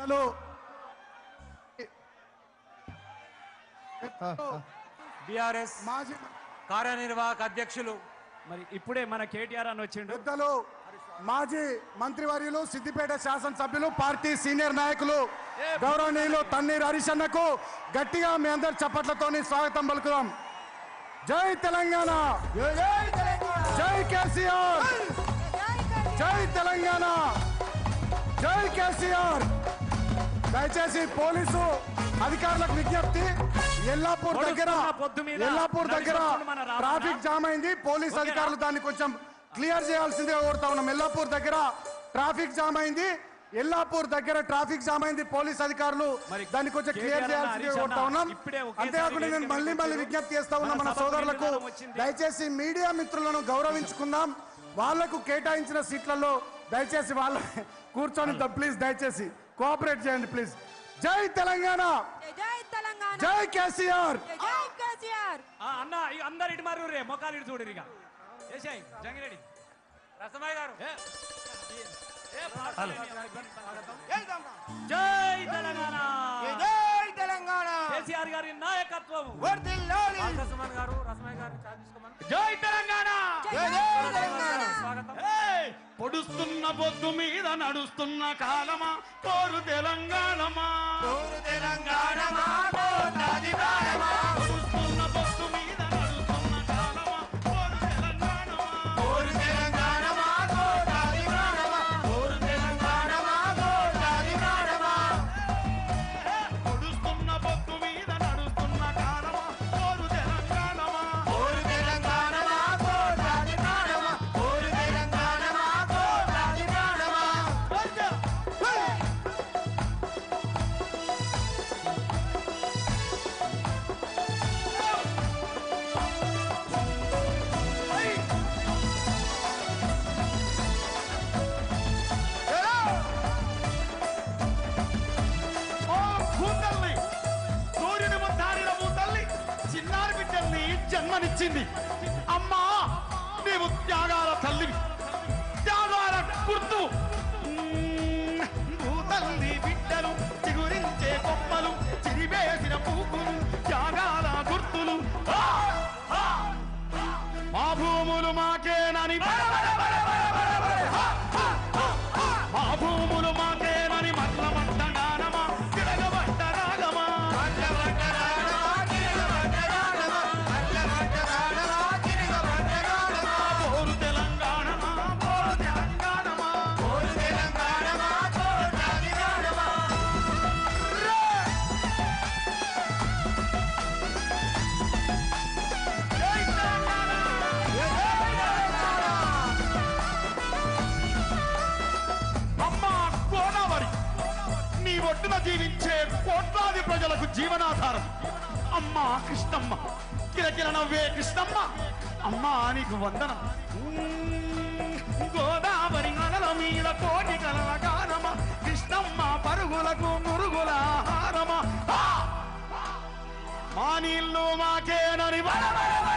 అధ్యక్షులు బీఆర్ఎస్ మాజీ కార్యనిర్వాహక అధ్యక్షులు. మరి ఇప్పుడే మన కేటీఆర్ అని వచ్చిండు. పెద్దలు మాజీ మంత్రివర్యులు సిద్దిపేట శాసనసభ్యులు పార్టీ సీనియర్ నాయకులు గౌరవనీయులు తన్నీర్ హరిశన్నకు గట్టిగా మీ అందరి చప్పట్లతోని స్వాగతం పలుకుదాం. జై తెలంగాణ! జై కేసీఆర్! జై తెలంగాణ! జై కేసీఆర్! దయచేసి పోలీసు అధికారులకు విజ్ఞప్తి ఎల్లాపూర్ దగ్గర ఎల్లాపూర్ దగ్గర. ట్రాఫిక్ జామ్ అయింది పోలీస్? అధికారులు దాన్ని కొంచెం క్లియర్ చేయాల్సిందిగా కోరుతా ఉన్నాం ఎల్లాపూర్ దగ్గర ట్రాఫిక్ జామ్ అయింది ఎల్లాపూర్ దగ్గర ట్రాఫిక్ జామ్ అయింది పోలీస్ అధికారులు దాన్ని కొంచెం క్లియర్ చేయాల్సిందిగా కోరుతా ఉన్నాం అంతేకాకుండా నేను మళ్ళీ మళ్ళీ. విజ్ఞప్తి చేస్తా ఉన్నా మన సోదరులకు. దయచేసి మీడియా మిత్రులను గౌరవించుకుందాం వాళ్ళకు కేటాయించిన సీట్లలో దయచేసి వాళ్ళ కూర్చొని ప్లీజ్ దయచేసి కోఆపరేట్ చేయండి ప్లీజ్ జై తెలంగాణ. జై తెలంగాణ. జై కేసీఆర్. జై కేసీఆర్. ఆ, అన్న అందరు ఇటు మారు రే మొక్కలు ఇటు చూడరు ఇక ఏసాయి జంగిరెడ్డి. రసమయ్య గారు. జై తెలంగాణ. జై తెలంగాణ. కేసీఆర్ గారి నాయకత్వం వర్ధిల్లాలి. రసమన్ గారు రసమయ్య గారు జై తెలంగాణ. జై జై తెలంగాణ! పొడుస్తున్న పొద్దు మీద నడుస్తున్న కాలమా? కోరు తెలంగాణమా? కోరు తెలంగాణ జన్మనిచ్చింది అమ్మా నీవు త్యాగాల తల్లివి త్యాగాల గుర్తు. భూతల్లి బిడ్డలు చిగురించే కొమ్మలు చిరివేసిన పూకులు త్యాగాల గుర్తులు. మా భూములు మాకేనని ఒడ్డున జీవించే కోట్లాది ప్రజలకు జీవనాధారం. అమ్మా కృష్ణమ్మ కిలకిల నవ్వే కృష్ణమ్మ. అమ్మా నీకు వందనం. గోదావరి నగల మీద కోటి కలల గానమ. కృష్ణమ్మ పరుగులకు మురుగుల ఆహారమ మా నీళ్ళు మాకేనని బలమైన